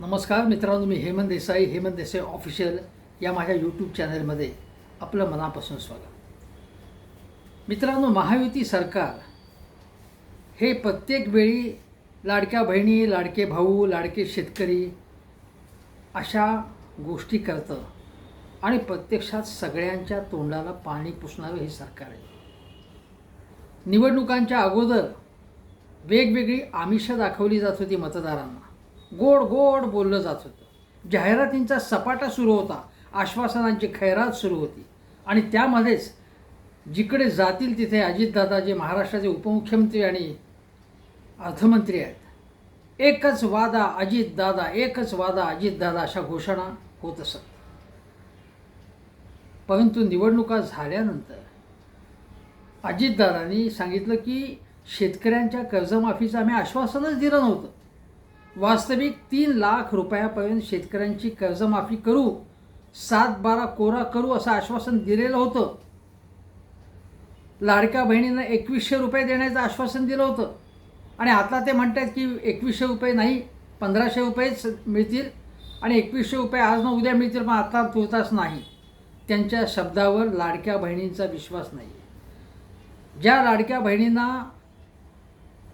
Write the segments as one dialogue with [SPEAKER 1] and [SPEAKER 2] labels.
[SPEAKER 1] नमस्कार मित्रांनो मी हेमंत देसाई हेमंत देसाई ऑफिशियल या माझ्या यूट्यूब चॅनलमध्ये आपलं मनापासून स्वागत. मित्रांनो महायुती सरकार हे प्रत्येक वेळी लाडक्या बहिणी लाडके भाऊ लाडके शेतकरी अशा गोष्टी करतं आणि प्रत्यक्षात सगळ्यांच्या तोंडाला पाणी पुसणारं हे सरकार आहे. निवडणुकांच्या अगोदर वेगवेगळी आमिषं दाखवली जात होती मतदारांना. गोड गोड बोललं जात होतं. जाहिरातींचा सपाटा सुरू होता आश्वासनांची खैरात सुरू होती. आणि त्यामध्येच जिकडे जातील तिथे अजितदादा जे महाराष्ट्राचे उपमुख्यमंत्री आणि अर्थमंत्री आहेत. एकच वादा अजितदादा एकच वादा अजितदादा अशा घोषणा होत असत. परंतु निवडणुका झाल्यानंतर अजितदादांनी सांगितलं की शेतकऱ्यांच्या कर्जमाफीचं आम्ही आश्वासनच दिलं नव्हतं. वास्तविक तीन लाख रुपयापर्यंत शेतकऱ्यांची कर्जमाफी करू सात बारा कोरा करू असं आश्वासन दिलेलं होतं. लाडक्या बहिणींना एकवीसशे रुपये देण्याचं आश्वासन दिलं होतं. आणि आता ते म्हणतात की एकवीसशे रुपये नाही पंधराशे रुपयेच मिळतील आणि एकवीसशे रुपये आज ना उद्या मिळतील पण आता तुर्तास नाही. त्यांच्या शब्दावर लाडक्या बहिणींचा विश्वास नाही ज्या लाडक्या बहिणींना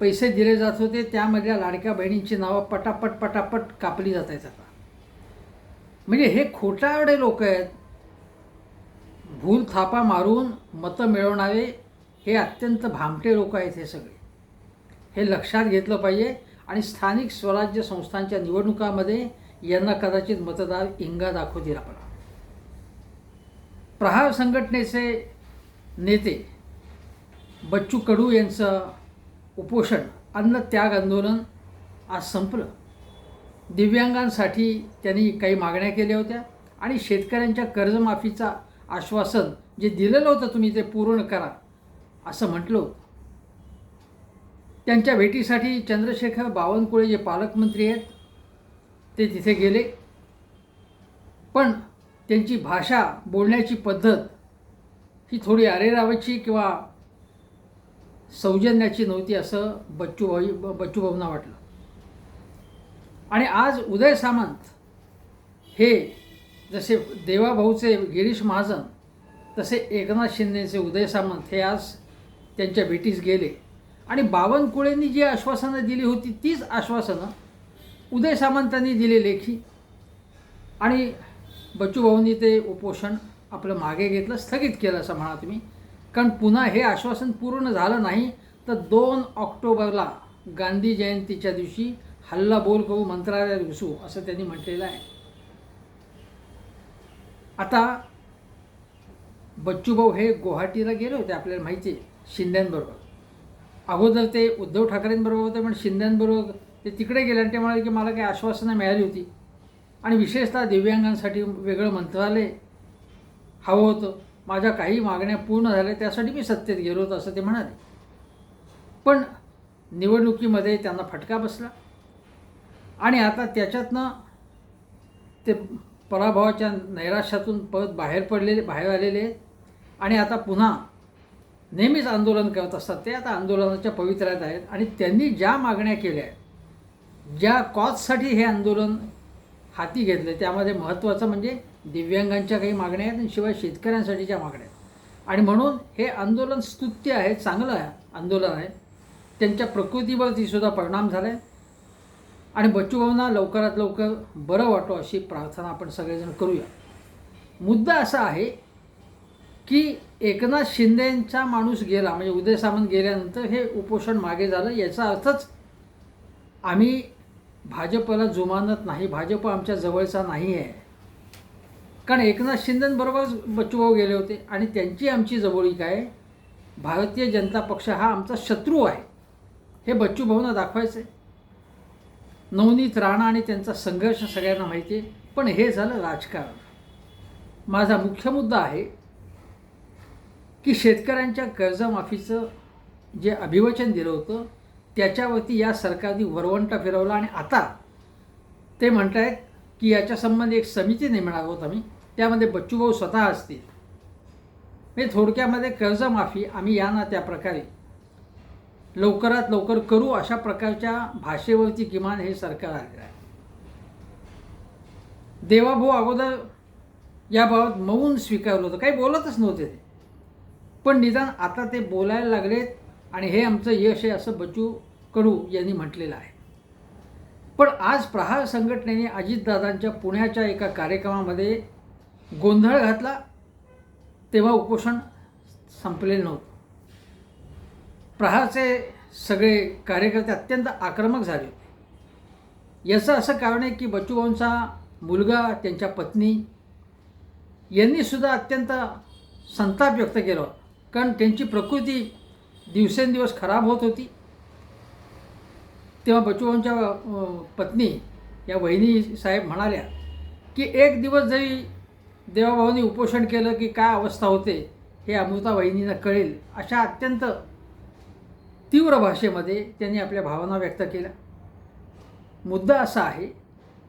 [SPEAKER 1] पैसे दिले जात होते त्यामधल्या लाडक्या बहिणींची नावं पटापट पटापट कापली जात आहेत आता. म्हणजे हे खोटावडे लोक आहेत भूल थापा मारून मतं मिळवणारे हे अत्यंत भामटे लोक आहेत हे सगळे. हे लक्षात घेतलं पाहिजे आणि स्थानिक स्वराज्य संस्थांच्या निवडणुकामध्ये यांना कदाचित मतदार इंगा दाखवतील आपला. प्रहार संघटनेचे नेते बच्चू कडू यांचं उपोषण अन्न त्याग आंदोलन आज संपलं. दिव्यांगांसाठी त्यांनी काही मागण्या केल्या होत्या आणि शेतकऱ्यांच्या कर्जमाफीचा आश्वासन जे दिलेलं होतं तुम्ही ते पूर्ण करा असं म्हटलं होतं. त्यांच्या भेटीसाठी चंद्रशेखर बावनकुळे जे पालकमंत्री आहेत ते तिथे गेले. पण त्यांची भाषा बोलण्याची पद्धत ही थोडी अरेरावाची किंवा सौजन्याची नव्हती असं बच्चू भाऊ बच्चू भाऊंना वाटलं. आणि आज उदय सामंत हे जसे देवाभाऊचे गिरीश महाजन तसे एकनाथ शिंदेचे उदय सामंत हे आज त्यांच्या भेटीस गेले. आणि बावनकुळेंनी जी आश्वासनं दिली होती तीच आश्वासनं उदय सामंतांनी दिली लेखी. आणि बच्चूभाऊंनी ते उपोषण आपलं मागे घेतलं स्थगित केलं असं म्हणा तुम्ही. कारण पुन्हा हे आश्वासन पूर्ण झालं नाही तर दोन ऑक्टोबरला गांधी जयंतीच्या दिवशी हल्ला बोल करू मंत्रालयात घुसू असं त्यांनी म्हटलेलं आहे. आता बच्चूभाऊ हे गुवाहाटीला गेले होते आपल्याला माहिती आहे शिंद्यांबरोबर. अगोदर ते उद्धव ठाकरेंबरोबर होते पण शिंद्यांबरोबर ते तिकडे गेले आणि ते म्हणाले की मला काही आश्वासनं मिळाली होती. आणि विशेषतः दिव्यांगांसाठी वेगळं मंत्रालय हवं होतं. माझ्या काही मागण्या पूर्ण झाल्या त्यासाठी मी सत्तेत गेलो होतो असं ते म्हणाले. पण निवडणुकीमध्ये त्यांना फटका बसला. आणि आता त्याच्यातनं ते पराभवाच्या नैराश्यातून परत बाहेर पडलेले बाहेर आलेले. आहेत आणि आता पुन्हा नेहमीच आंदोलन करत असतात. ते आता आंदोलनाच्या पवित्र्यात आहेत. आणि त्यांनी ज्या मागण्या केल्या आहेत ज्या कॉजसाठी हे आंदोलन हाती घेतलं त्यामध्ये महत्त्वाचं म्हणजे दिव्यांगांच्या काही मागण्या आहेत आणि शिवाय शेतकऱ्यांसाठीच्या मागण्या आहेत. आणि म्हणून हे आंदोलन स्तुत्य आहे चांगलं आहे आंदोलन आहे. त्यांच्या प्रकृतीवरती सुद्धा परिणाम झाला आहे आणि बच्चूभाऊंना लवकरात लवकर बरं वाटो अशी प्रार्थना आपण सगळेजण करूया. मुद्दा असा आहे की एकनाथ शिंदेंचा माणूस गेला म्हणजे उदय सामंत गेल्यानंतर हे उपोषण मागे झालं याचा अर्थच आम्ही भाजपला जुमानत नाही भाजप आमच्या जवळचा नाही आहे. कारण एकनाथ शिंदेबरोबरच बच्चूभाऊ गेले होते आणि त्यांची आमची जवळीक आहे भारतीय जनता पक्ष हा आमचा शत्रू आहे. हे बच्चूभाऊंना दाखवायचं आहे नवनीत राणा आणि त्यांचा संघर्ष सगळ्यांना माहिती आहे पण हे झालं राजकारण. माझा मुख्य मुद्दा आहे की शेतकऱ्यांच्या कर्जमाफीचं जे अभिवचन दिलं होतं त्याच्यावरती या सरकारने वरवंटा फिरवला आणि आता ते म्हणत आहेत की याच्यासंबंधी एक समिती नेमणार आहोत आम्ही. त्यामध्ये बच्चूभाऊ स्वतः असतील. म्हणजे थोडक्यामध्ये कर्जमाफी आम्ही या ना त्या प्रकारे लवकरात लवकर करू अशा प्रकारच्या भाषेवरती किमान हे सरकार आलेलं आहे. देवाभाऊ अगोदर याबाबत मौन स्वीकारलं होतं. काही बोलतच नव्हते ते. पण निदान आता ते बोलायला लागलेत आणि हे आमचं यश आहे असं बच्चू कडू यांनी म्हटलेलं आहे. पण आज प्रहार संघटनेने अजितदादांच्या पुण्याच्या एका कार्यक्रमामध्ये गोंधळ घातला तेव्हा उपोषण संपलेलं नव्हतं. प्रहारचे सगळे कार्यकर्ते अत्यंत आक्रमक झाले होते. याचं असं कारण आहे की बच्चूभाऊंचा मुलगा त्यांच्या पत्नी यांनीसुद्धा अत्यंत संताप व्यक्त केला होता. कारण त्यांची प्रकृती दिवसेंदिवस खराब होत होती. तेव्हा बच्चूभाऊंच्या पत्नी या वहिनी साहेब म्हणाल्या की एक दिवस जरी देवाभाऊनी उपोषण केलं की काय अवस्था होते हे अमृता वहिनींना कळेल अशा अत्यंत तीव्र भाषेमध्ये त्यांनी आपल्या भावना व्यक्त केल्या. मुद्दा असा आहे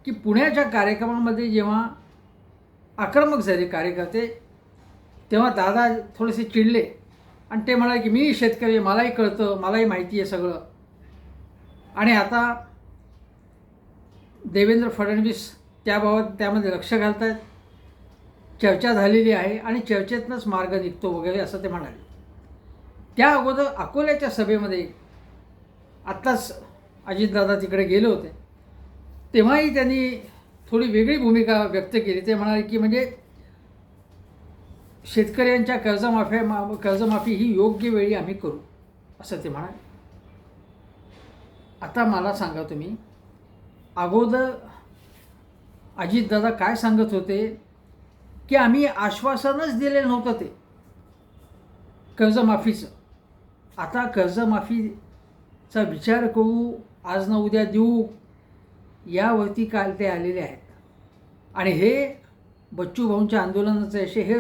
[SPEAKER 1] की पुण्याच्या कार्यक्रमामध्ये जेव्हा आक्रमक झाले कार्यकर्ते तेव्हा दादा थोडेसे चिडले आणि ते म्हणाले की मी शेतकरी मलाही कळतं मलाही माहिती आहे सगळं. आणि आता देवेंद्र फडणवीस त्याबाबत त्यामध्ये लक्ष घालत आहेत चर्चा झालेली आहे आणि चर्चेतनंच मार्ग निघतो वगैरे असं ते म्हणाले. त्या अगोदर अकोल्याच्या सभेमध्ये आत्ताच अजितदादा तिकडे गेले होते. तेव्हाही त्यांनी थोडी वेगळी भूमिका व्यक्त केली. ते म्हणाले की म्हणजे शेतकऱ्यांच्या कर्जमाफ्या मा कर्जमाफी ही योग्य वेळी आम्ही करू असं ते म्हणाले. आता मला सांगा तुम्ही अगोदर अजितदादा काय सांगत होते? की आम्ही आश्वासनच दिलेलं नव्हतं ते. कर्जमाफीचं. आता कर्जमाफीचा विचार करू आज न उद्या देऊ यावरती काल ते आलेले आहेत. आणि हे बच्चू भाऊंच्या आंदोलनाचे असे हे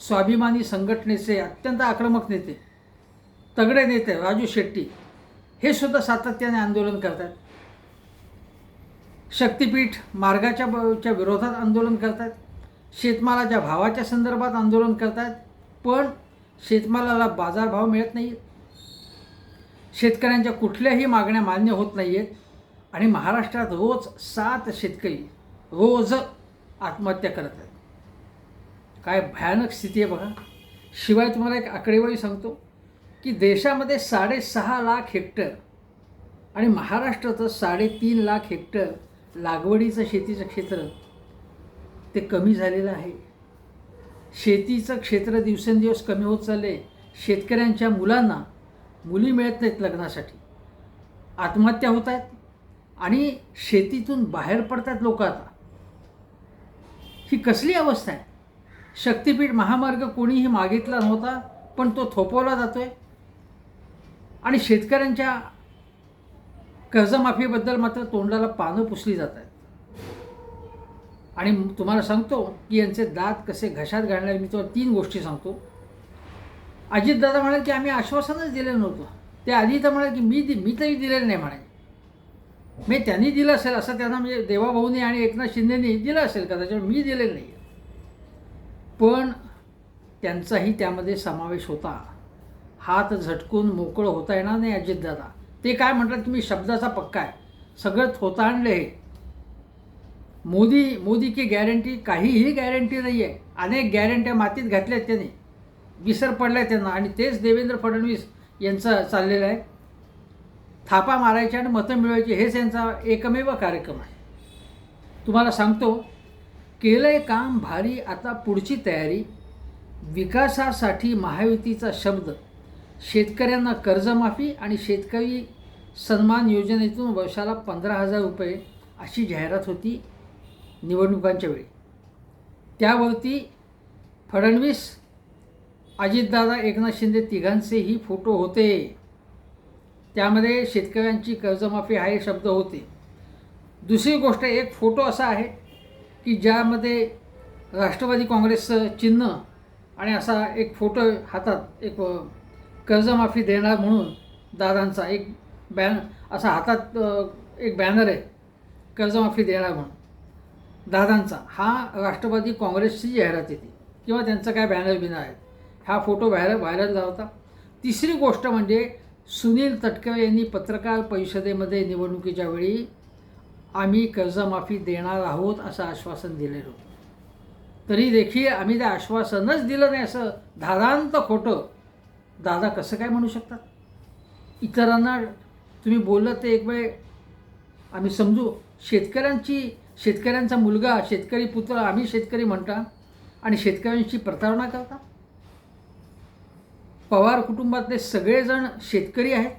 [SPEAKER 1] स्वाभिमानी संघटनेचे अत्यंत आक्रमक नेते तगडे नेते राजू शेट्टी हे सुद्धा सातत्याने आंदोलन करतात. शक्तिपीठ मार्गाच्या विरोधात आंदोलन करतात. शेतमालाच्या भावाच्या संदर्भात आंदोलन करतात पण शेतमालाला बाजारभाव मिळत नाही शेतकऱ्यांच्या कुठल्याही मागण्या मान्य होत नाही आहेत आणि महाराष्ट्रात रोज सात शेतकरी रोज आत्महत्या करत आहेत. काय भयानक स्थिती आहे बघा. शिवाय तुम्हाला एक आकडेवारी सांगतो की देशामध्ये साडेसहा लाख हेक्टर आणि महाराष्ट्राचं साडेतीन लाख हेक्टर लागवडीचं शेतीचं क्षेत्र ते कमी झालेलं आहे. शेतीचं क्षेत्र दिवसेंदिवस कमी होत चालले शेतकऱ्यांच्या मुलांना मुली मिळत नाहीत लग्नासाठी. आत्महत्या होत आहेत आणि शेतीतून बाहेर पडतात लोक आता. ही कसली अवस्था आहे? शक्तिपीठ महामार्ग कोणीही मागितला नव्हता पण तो थोपवला जातो आहे आणि शेतकऱ्यांच्या कर्जमाफीबद्दल मात्र तोंडाला पानं पुसली जात आहेत. आणि तुम्हाला सांगतो की यांचे दात कसे घशात घालणारे मी तुम्हाला तीन गोष्टी सांगतो. अजितदादा म्हणाले की आम्ही आश्वासनच दिलेलं नव्हतं. ते आधी तर म्हणाले की मी दि मी तरी दिलेलं नाही म्हणाले. मी त्यांनी दिलं असेल असं त्यांना म्हणजे देवाभाऊनी आणि एकनाथ शिंदेनी दिलं असेल कदाचित मी दिलेलं नाही. पण त्यांचाही त्यामध्ये समावेश होता. हात झटकून मोकळं होता येणार नाही अजितदादा. ते काय म्हणतात की मी शब्दाचा पक्का आहे. सगळं थोतांडले हे. मोदी मोदी की गॅरंटी काहीही गॅरंटी नाही आहे अनेक गॅरंट्या मातीत घातल्यात त्यांनी. विसर पडला त्यांना. आणि तेच देवेंद्र फडणवीस यांचं चाललेलं आहे. थापा मारायच्या आणि मतं मिळवायची हेच यांचा एकमेव कार्यक्रम आहे. तुम्हाला सांगतो केलंय काम भारी आता पुढची तयारी. विकासासाठी महायुतीचा शब्द. शेतकऱ्यांना कर्जमाफी आणि शेतकरी सन्मान योजनेतून वर्षाला पंधरा हजार रुपये अशी जाहिरात होती. निवडणुकांच्या वेळी. त्यावरती फडणवीस अजितदादा एकनाथ शिंदे तिघांचेही फोटो होते. त्यामध्ये शेतकऱ्यांची कर्जमाफी हा शब्द होते. दुसरी गोष्ट एक फोटो असा आहे की ज्यामध्ये राष्ट्रवादी काँग्रेसचं चिन्ह आणि असा एक फोटो हातात एक कर्जमाफी देणार म्हणून दादांचा एक बॅन असा हातात एक बॅनर आहे कर्जमाफी देणार म्हणून. दादांचा. हा राष्ट्रवादी काँग्रेसची जाहिरात येते किंवा त्यांचं काय बॅनर बिनर आहे. हा फोटो व्हायरल व्हायरल झाला होता. तिसरी गोष्ट म्हणजे सुनील तटकरे यांनी पत्रकार परिषदेमध्ये निवडणुकीच्या वेळी आम्ही कर्जमाफी देणार आहोत असं आश्वासन दिलेलं होतं. तरी देखील आम्ही ते आश्वासनच दिलं नाही असं धारांत खोटं दादा कसं काय म्हणू शकतात? इतरांना तुम्ही बोललं ते एक वेळ आम्ही समजू. शेतकऱ्यांची शेतकऱ्यांचा मुलगा शेतकरी पुत्र आम्ही शेतकरी म्हणता. आणि शेतकऱ्यांची प्रतारणा करता. पवार कुटुंबातले सगळेजण शेतकरी आहेत.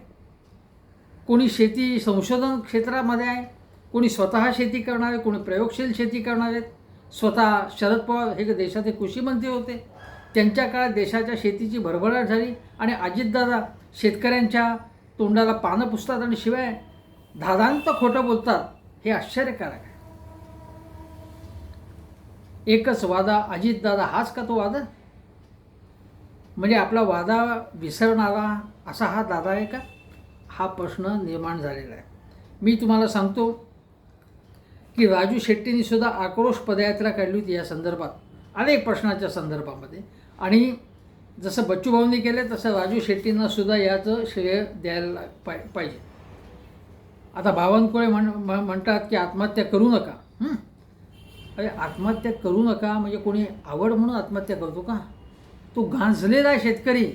[SPEAKER 1] कोणी शेती संशोधन क्षेत्रामध्ये आहे. कोणी स्वतः शेती करणारे कोणी प्रयोगशील शेती करणारे आहेत. स्वतः शरद पवार हे देशाचे कृषीमंत्री होते. त्यांच्या काळात देशाच्या शेतीची भरभराट झाली आणि अजितदादा शेतकऱ्यांच्या तोंडाला पानं पुसतात आणि शिवाय धादांत खोटं बोलतात हे आश्चर्यकारक आहे. एकच वादा अजितदादा हाच का तो वादा? म्हणजे आपला वादा विसरणारा असा हा दादा आहे का? हा प्रश्न निर्माण झालेला आहे. मी तुम्हाला सांगतो की राजू शेट्टींनी सुद्धा आक्रोश पदयात्रा काढली होती या संदर्भात अनेक प्रश्नाच्या संदर्भामध्ये. आणि जसं बच्चू भाऊंनी केलं तसं राजू शेट्टींना सुद्धा याचं श्रेय द्यायला पाहिजे. आता बावनकुळे म्हण म्हणतात की आत्महत्या करू नका. अरे आत्महत्या करू नका म्हणजे कोणी आवड म्हणून आत्महत्या करतो का? तो गांजलेला आहे शेतकरी.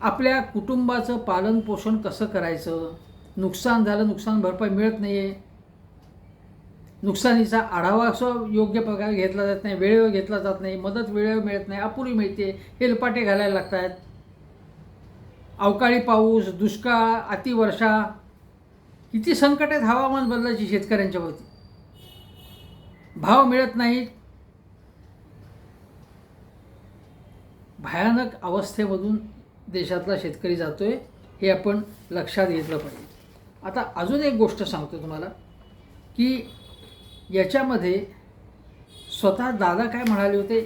[SPEAKER 1] आपल्या कुटुंबाचं पालन पोषण कसं करायचं? नुकसान झालं नुकसान भरपाई मिळत नाही आहे नुकसानीचा आढावा असं योग्य प्रकारे घेतला जात नाही वेळेवर घेतला जात नाही मदत वेळेवर मिळत नाही अपुरी मिळते हेलपाटे घालायला लागत आहेत अवकाळी पाऊस दुष्काळ अतिवर्षा किती संकट आहेत हवामान बदलाची शेतकऱ्यांच्यावरती भाव मिळत नाहीत भयानक अवस्थेमधून देशातला शेतकरी जातो आहे हे आपण लक्षात घेतलं पाहिजे. आता अजून एक गोष्ट सांगतो तुम्हाला की याच्यामध्ये स्वतः दादा काय म्हणाले होते?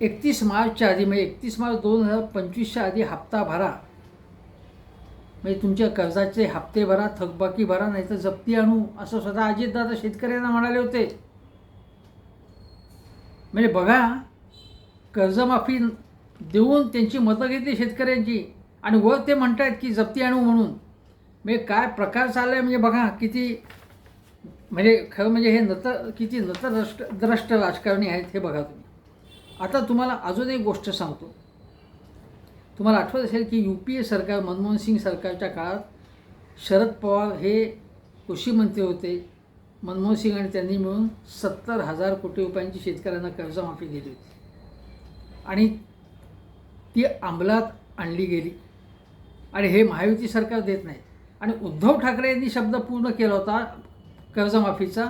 [SPEAKER 1] एकतीस मार्चच्या आधी म्हणजे एकतीस मार्च दोन हजार पंचवीसच्या आधी हप्ता भरा. म्हणजे तुमच्या कर्जाचे हप्ते भरा थकबाकी भरा नाही तर जप्ती आणू असं स्वतः अजितदादा शेतकऱ्यांना म्हणाले होते. म्हणजे बघा कर्जमाफी देऊन त्यांची मतं घेतली शेतकऱ्यांची. आणि वर ते म्हणतायत की जप्ती आणू म्हणून. म्हणजे काय प्रकार चालला आहे म्हणजे बघा किती म्हणजे खरं म्हणजे हे नत किती नतद्रष्ट द्रष्ट राजकारणी आहेत हे बघा तुम्ही. आता तुम्हाला अजून एक गोष्ट सांगतो. तुम्हाला आठवत असेल की यू पी ए सरकार मनमोहन सिंग सरकारच्या काळात शरद पवार हे कृषी मंत्री होते. मनमोहन सिंग आणि त्यांनी मिळून सत्तर हजार कोटी रुपयांची शेतकऱ्यांना कर्जमाफी दिली होती. आणि ती अंमलात आणली गेली. आणि हे महायुती सरकार देत नाही आणि उद्धव ठाकरे यांनी शब्द पूर्ण केला होता कर्जमाफीचा.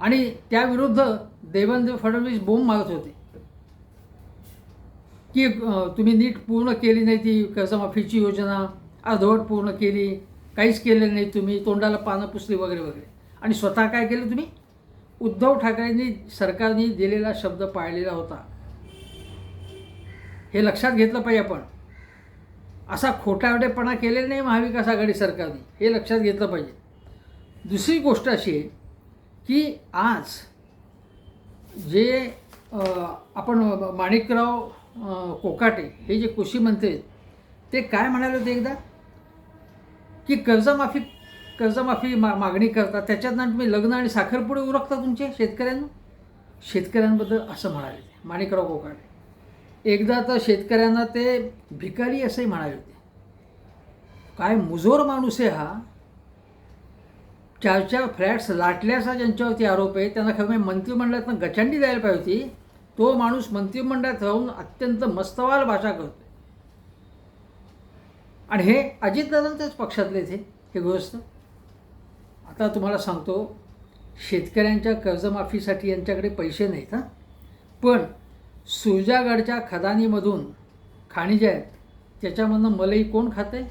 [SPEAKER 1] आणि त्याविरुद्ध देवेंद्र फडणवीस बोंब मारत होते. की तुम्ही नीट पूर्ण केली नाही ती कर्जमाफीची योजना अर्धवट पूर्ण केली काहीच केलं नाही तुम्ही तोंडाला पानं पुसली वगैरे वगैरे. आणि स्वतः काय केलं तुम्ही? उद्धव ठाकरेंनी सरकारने दिलेला शब्द पाळलेला होता. हे लक्षात घेतलं पाहिजे आपण. असा खोटारडेपणा केलेला नाही महाविकास आघाडी सरकारने. हे लक्षात घेतलं पाहिजे. दुसरी गोष्ट अशी आहे की आज जे आपण माणिकराव कोकाटे हे जे कृषी मंत्री आहेत ते काय म्हणाले होते एकदा? की कर्जमाफी कर्जमाफी मा मागणी करता त्याच्यातनं तुम्ही लग्न आणि साखरपुडे उरकता तुमचे शेतकऱ्यांना? शेतकऱ्यांबद्दल असं म्हणाले ते माणिकराव कोकाटे. एकदा तर शेतकऱ्यांना ते भिकारी असंही म्हणाले होते. काय मुजोर माणूस आहे हा. चार चार फ्लॅट्स लाटल्याचा ज्यांच्यावरती आरोप आहे त्यांना खरं म्हणजे मंत्रिमंडळातनं गचंडी द्यायला पाहिजे होती. तो माणूस मंत्रिमंडळात राहून अत्यंत मस्तवाल भाषा करतो आणि हे अजितदादांच्याच पक्षातले ते हे गृहस्थ. आता तुम्हाला सांगतो शेतकऱ्यांच्या कर्जमाफीसाठी यांच्याकडे पैसे नाहीत हां. पण सुरजागडच्या खदानीमधून खाणी ज्या आहेत त्याच्यामधनं मलई कोण खाते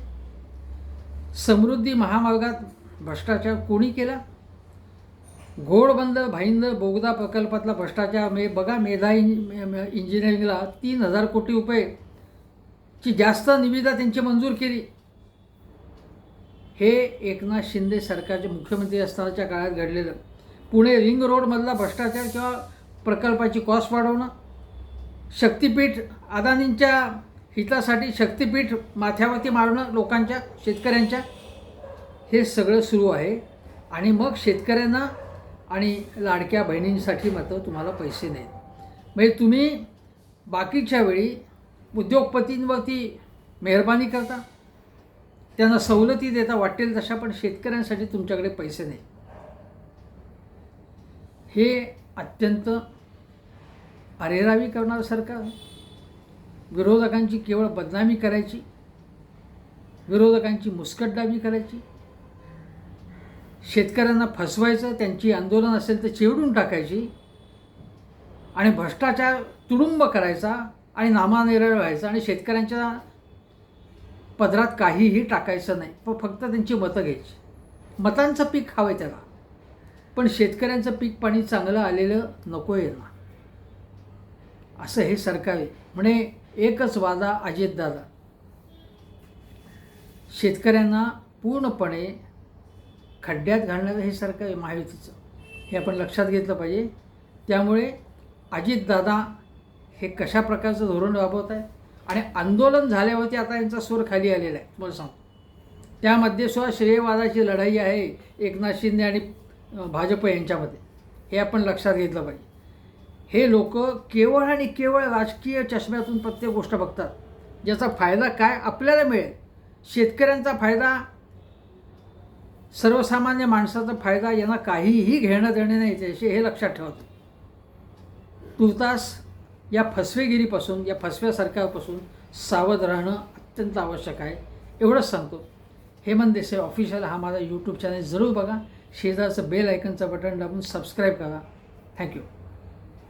[SPEAKER 1] समृद्धी महामार्गात भ्रष्टाचार कोणी केला? घोडबंदर भाईंदर बोगदा प्रकल्पातला भ्रष्टाचार म्हणजे बघा मेधा इंज इंजिनिअरिंगला तीन हजार कोटी रुपयेची जास्त निविदा त्यांची मंजूर केली. हे एकनाथ शिंदे सरकारचे मुख्यमंत्री असतानाच्या काळात घडलेलं. पुणे रिंग रोडमधला भ्रष्टाचार किंवा प्रकल्पाची कॉस्ट वाढवणं शक्तिपीठ अदानींच्या हितासाठी शक्तिपीठ माथ्यावरती मारणं लोकांच्या शेतकऱ्यांच्या हे सगळं सुरू आहे. आणि मग शेतकऱ्यांना आणि लाडक्या बहिणींसाठी मात्र तुम्हाला पैसे नाहीत. म्हणजे तुम्ही बाकीच्या वेळी उद्योगपतींवरती मेहरबानी करता त्यांना सवलती देता वाटेल तशा पण शेतकऱ्यांसाठी तुमच्याकडे पैसे नाही हे अत्यंत अरेरावी करणारं सरकार विरोधकांची केवळ बदनामी करायची विरोधकांची मुस्कटदाबी करायची शेतकऱ्यांना फसवायचं त्यांची आंदोलन असेल तर चिवडून टाकायची आणि भ्रष्टाचार तुडुंब करायचा आणि नामानिरळ व्हायचा आणि शेतकऱ्यांच्या पदरात काहीही टाकायचं नाही. पण फक्त त्यांची मतं घ्यायची. मतांचं पीक हवं आहे त्याला. पण शेतकऱ्यांचं पीक पाणी चांगलं आलेलं नको आहे ना असं हे सरकार आहे. म्हणे एकच वादा अजितदादा. शेतकऱ्यांना पूर्णपणे खड्ड्यात घालणारं हे सरकार आहे महायुतीचं. हे आपण लक्षात घेतलं पाहिजे. त्यामुळे अजितदादा हे कशा प्रकारचं धोरण राबवत आहे आणि आंदोलन झाल्यावरती आता यांचा सूर खाली आलेला आहे. तुम्हाला सांगतो. त्यामध्ये सुद्धा श्रेयवादाची लढाई आहे एकनाथ शिंदे आणि भाजप यांच्यामध्ये. हे आपण लक्षात घेतलं पाहिजे. हे लोक केवळ आणि केवळ राजकीय चष्म्यातून प्रत्येक गोष्ट बघतात. ज्याचा फायदा काय? आपल्याला मिळेल. शेतकऱ्यांचा फायदा सर्वसामान्य माणसाचा फायदा यांना काहीही घेणं देणे नाही त्याशी हे लक्षात ठेवत. तुर्तास या फसवेगिरीपासून या फसव्या सरकारपासून सावध राहणं अत्यंत आवश्यक आहे. एवढंच सांगतो. हेमंत देसाई ऑफिशियल हा माझा यूट्यूब चॅनल जरूर बघा. शेजारचं बेल आयकनचं बटन दाबून सबस्क्राईब करा. Thank you